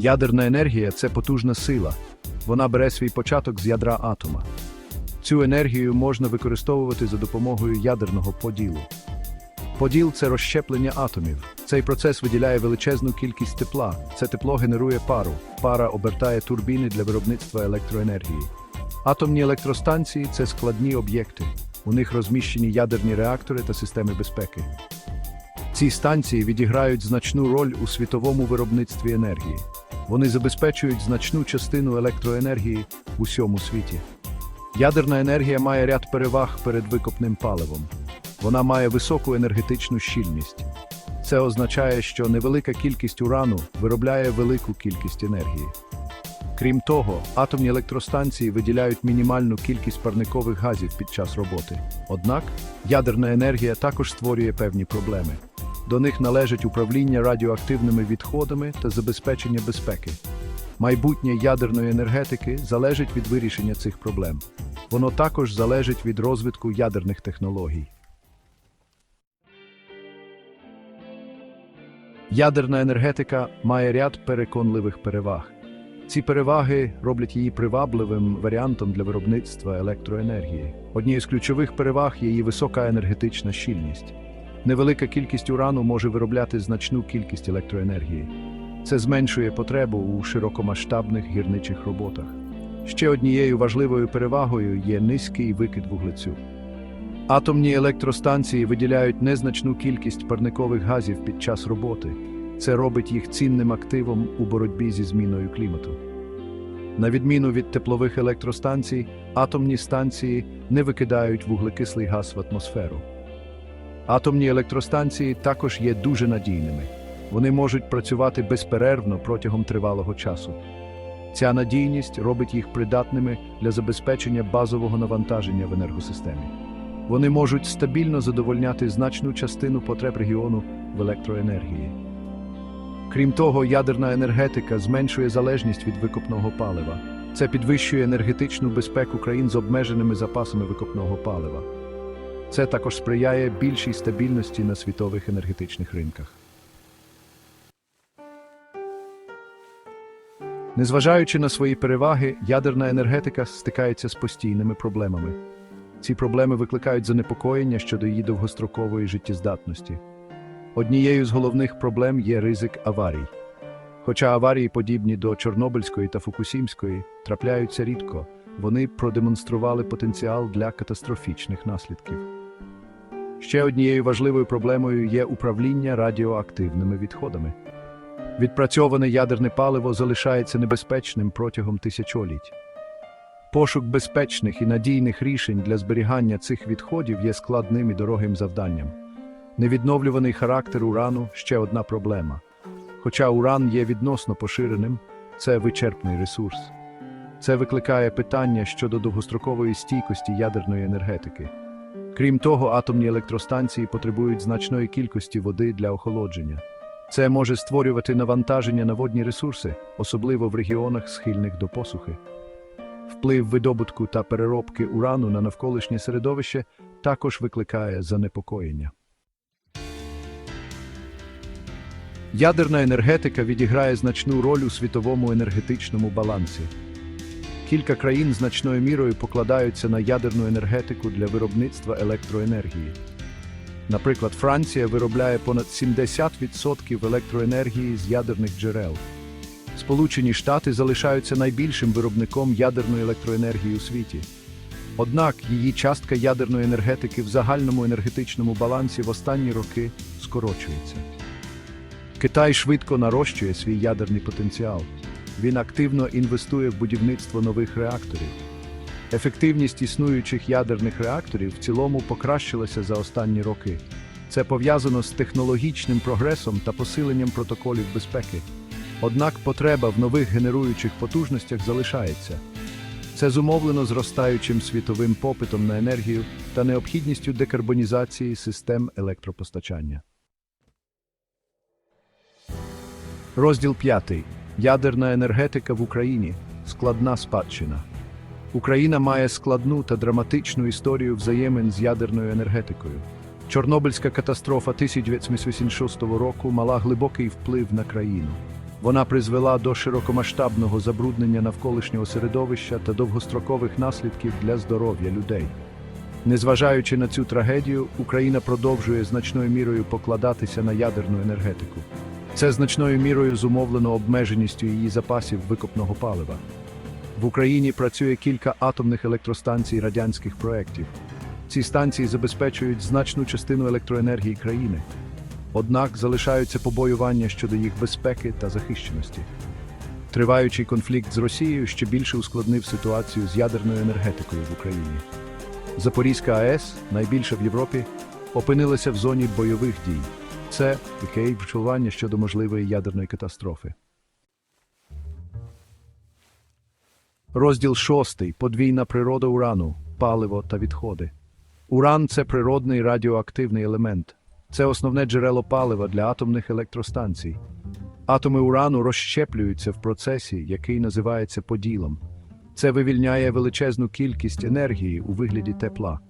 Ядерна енергія це потужна сила. Вона бере свій початок з ядра атома. Цю енергію можна використовувати за допомогою ядерного поділу. Поділ це розщеплення атомів. Цей процес виділяє величезну кількість тепла. Це тепло генерує пару. Пара обертає турбіни для виробництва електроенергії. Атомні електростанції це складні об'єкти. У них розміщені ядерні реактори та системи безпеки. Ці станції відіграють значну роль у світовому виробництві енергії. Вони забезпечують значну частину електроенергії в усьому світі. Ядерна енергія має ряд переваг перед викопним паливом. Вона має високу енергетичну щільність. Це означає, що невелика кількість урану виробляє велику кількість енергії. Крім того, атомні електростанції виділяють мінімальну кількість парникових газів під час роботи. Однак ядерна енергія також створює певні проблеми. До них належить управління радіоактивними відходами та забезпечення безпеки. Майбутнє ядерної енергетики залежить від вирішення цих проблем. Воно також залежить від розвитку ядерних технологій. Ядерна енергетика має ряд переконливих переваг. Ці переваги роблять її привабливим варіантом для виробництва електроенергії. Однією з ключових переваг є її висока енергетична щільність. Невелика кількість урану може виробляти значну кількість електроенергії. Це зменшує потребу у широкомасштабних гірничих роботах. Ще однією важливою перевагою є низький викид вуглецю. Атомні електростанції виділяють незначну кількість парникових газів під час роботи. Це робить їх цінним активом у боротьбі зі зміною клімату. На відміну від теплових електростанцій, атомні станції не викидають вуглекислий газ в атмосферу. Атомні електростанції також є дуже надійними. Вони можуть працювати безперервно протягом тривалого часу. Ця надійність робить їх придатними для забезпечення базового навантаження в енергосистемі. Вони можуть стабільно задовольняти значну частину потреб регіону в електроенергії. Крім того, ядерна енергетика зменшує залежність від викопного палива. Це підвищує енергетичну безпеку країн з обмеженими запасами викопного палива. Це також сприяє більшій стабільності на світових енергетичних ринках. Незважаючи на свої переваги, ядерна енергетика стикається з постійними проблемами. Ці проблеми викликають занепокоєння щодо її довгострокової життєздатності. Однією з головних проблем є ризик аварій. Хоча аварії, подібні до Чорнобильської та Фукусімської, трапляються рідко, вони продемонстрували потенціал для катастрофічних наслідків. Ще однією важливою проблемою є управління радіоактивними відходами. Відпрацьоване ядерне паливо залишається небезпечним протягом тисячоліть. Пошук безпечних і надійних рішень для зберігання цих відходів є складним і дорогим завданням. Невідновлюваний характер урану ще одна проблема. Хоча уран є відносно поширеним, це вичерпний ресурс. Це викликає питання щодо довгострокової стійкості ядерної енергетики. Крім того, атомні електростанції потребують значної кількості води для охолодження. Це може створювати навантаження на водні ресурси, особливо в регіонах, схильних до посухи. Вплив видобутку та переробки урану на навколишнє середовище також викликає занепокоєння. Ядерна енергетика відіграє значну роль у світовому енергетичному балансі. Кілька країн значною мірою покладаються на ядерну енергетику для виробництва електроенергії. Наприклад, Франція виробляє понад 70% електроенергії з ядерних джерел. Сполучені Штати залишаються найбільшим виробником ядерної електроенергії у світі. Однак її частка ядерної енергетики в загальному енергетичному балансі в останні роки скорочується. Китай швидко нарощує свій ядерний потенціал. Він активно інвестує в будівництво нових реакторів. Ефективність існуючих ядерних реакторів в цілому покращилася за останні роки. Це пов'язано з технологічним прогресом та посиленням протоколів безпеки. Однак потреба в нових генеруючих потужностях залишається. Це зумовлено зростаючим світовим попитом на енергію та необхідністю декарбонізації систем електропостачання. Розділ 5. Ядерна енергетика в Україні. Складна спадщина. Україна має складну та драматичну історію взаємин з ядерною енергетикою. Чорнобильська катастрофа 1986 року мала глибокий вплив на країну. Вона призвела до широкомасштабного забруднення навколишнього середовища та довгострокових наслідків для здоров'я людей. Незважаючи на цю трагедію, Україна продовжує значною мірою покладатися на ядерну енергетику. Це значною мірою зумовлено обмеженістю її запасів викопного палива. В Україні працює кілька атомних електростанцій радянських проєктів. Ці станції забезпечують значну частину електроенергії країни. Однак залишаються побоювання щодо їх безпеки та захищеності. Триваючий конфлікт з Росією ще більше ускладнив ситуацію з ядерною енергетикою в Україні. Запорізька АЕС, найбільша в Європі, опинилася в зоні бойових дій. Це таке відчування щодо можливої ядерної катастрофи. Розділ шостий. Подвійна природа урану, паливо та відходи. Уран це природний радіоактивний елемент. Це основне джерело палива для атомних електростанцій. Атоми урану розщеплюються в процесі, який називається поділом. Це вивільняє величезну кількість енергії у вигляді тепла.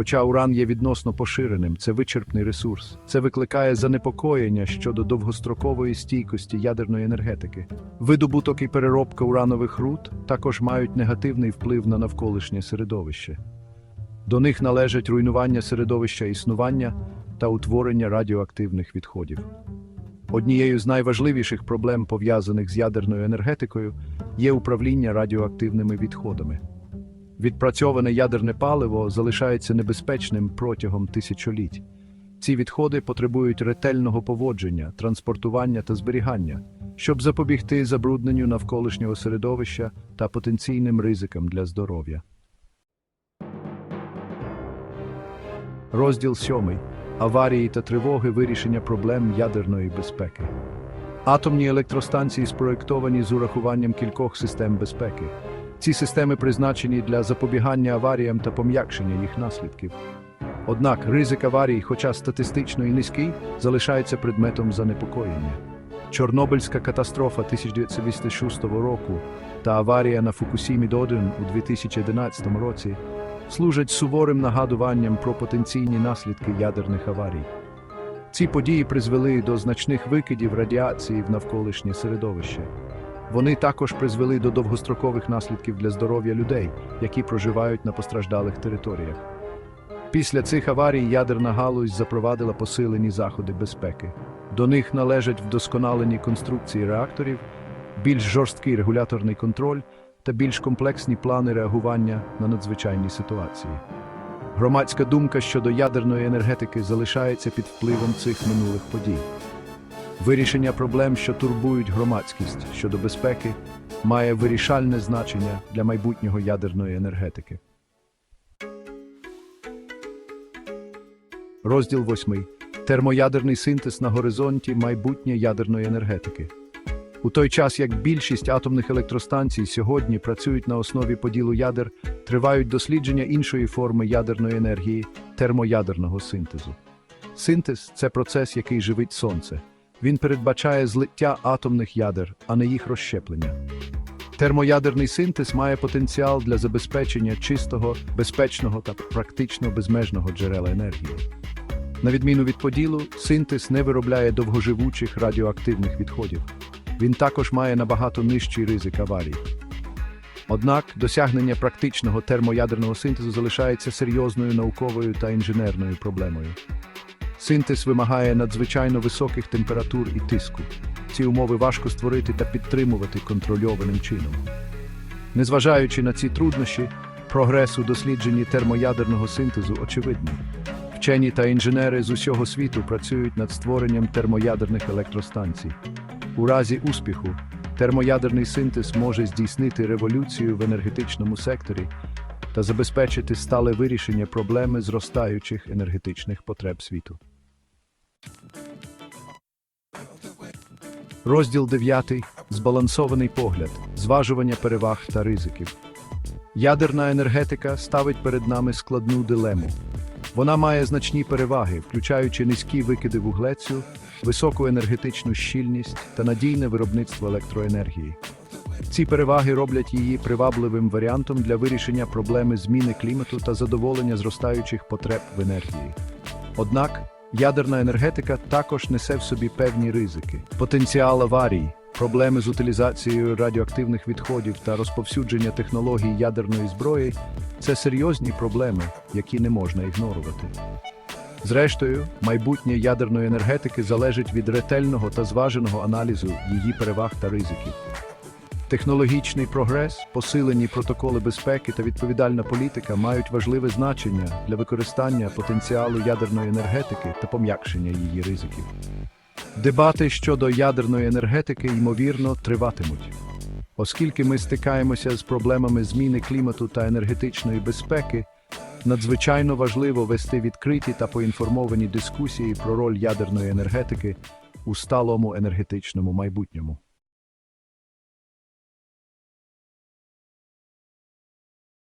Хоча уран є відносно поширеним, це вичерпний ресурс. Це викликає занепокоєння щодо довгострокової стійкості ядерної енергетики. Видобуток і переробка уранових руд також мають негативний вплив на навколишнє середовище. До них належать руйнування середовища існування та утворення радіоактивних відходів. Однією з найважливіших проблем, пов'язаних з ядерною енергетикою, є управління радіоактивними відходами. Відпрацьоване ядерне паливо залишається небезпечним протягом тисячоліть. Ці відходи потребують ретельного поводження, транспортування та зберігання, щоб запобігти забрудненню навколишнього середовища та потенційним ризикам для здоров'я. Розділ 7. Аварії та тривоги вирішення проблем ядерної безпеки. Атомні електростанції спроєктовані з урахуванням кількох систем безпеки. Ці системи призначені для запобігання аваріям та пом'якшення їх наслідків. Однак ризик аварій, хоча статистично і низький, залишається предметом занепокоєння. Чорнобильська катастрофа 1986 року та аварія на Фукусімі-1 у 2011 році служать суворим нагадуванням про потенційні наслідки ядерних аварій. Ці події призвели до значних викидів радіації в навколишнє середовище. Вони також призвели до довгострокових наслідків для здоров'я людей, які проживають на постраждалих територіях. Після цих аварій ядерна галузь запровадила посилені заходи безпеки. До них належать вдосконалені конструкції реакторів, більш жорсткий регуляторний контроль та більш комплексні плани реагування на надзвичайні ситуації. Громадська думка щодо ядерної енергетики залишається під впливом цих минулих подій. Вирішення проблем, що турбують громадськість щодо безпеки, має вирішальне значення для майбутнього ядерної енергетики. Розділ 8. Термоядерний синтез на горизонті майбутнє ядерної енергетики. У той час, як більшість атомних електростанцій сьогодні працюють на основі поділу ядер, тривають дослідження іншої форми ядерної енергії термоядерного синтезу. Синтез це процес, який живить сонце. Він передбачає злиття атомних ядер, а не їх розщеплення. Термоядерний синтез має потенціал для забезпечення чистого, безпечного та практично безмежного джерела енергії. На відміну від поділу, синтез не виробляє довгоживучих радіоактивних відходів. Він також має набагато нижчий ризик аварій. Однак досягнення практичного термоядерного синтезу залишається серйозною науковою та інженерною проблемою. Синтез вимагає надзвичайно високих температур і тиску. Ці умови важко створити та підтримувати контрольованим чином. Незважаючи на ці труднощі, прогрес у дослідженні термоядерного синтезу очевидний. Вчені та інженери з усього світу працюють над створенням термоядерних електростанцій. У разі успіху термоядерний синтез може здійснити революцію в енергетичному секторі та забезпечити стале вирішення проблеми зростаючих енергетичних потреб світу. Розділ 9. Збалансований погляд. Зважування переваг та ризиків. Ядерна енергетика ставить перед нами складну дилему. Вона має значні переваги, включаючи низькі викиди вуглецю, високу енергетичну щільність та надійне виробництво електроенергії. Ці переваги роблять її привабливим варіантом для вирішення проблеми зміни клімату та задоволення зростаючих потреб в енергії. Однак ядерна енергетика також несе в собі певні ризики. Потенціал аварій. Проблеми з утилізацією радіоактивних відходів та розповсюдження технологій ядерної зброї це серйозні проблеми, які не можна ігнорувати. Зрештою, майбутнє ядерної енергетики залежить від ретельного та зваженого аналізу її переваг та ризиків. Технологічний прогрес, посилені протоколи безпеки та відповідальна політика мають важливе значення для використання потенціалу ядерної енергетики та пом'якшення її ризиків. Дебати щодо ядерної енергетики ймовірно триватимуть. Оскільки ми стикаємося з проблемами зміни клімату та енергетичної безпеки, надзвичайно важливо вести відкриті та поінформовані дискусії про роль ядерної енергетики у сталому енергетичному майбутньому.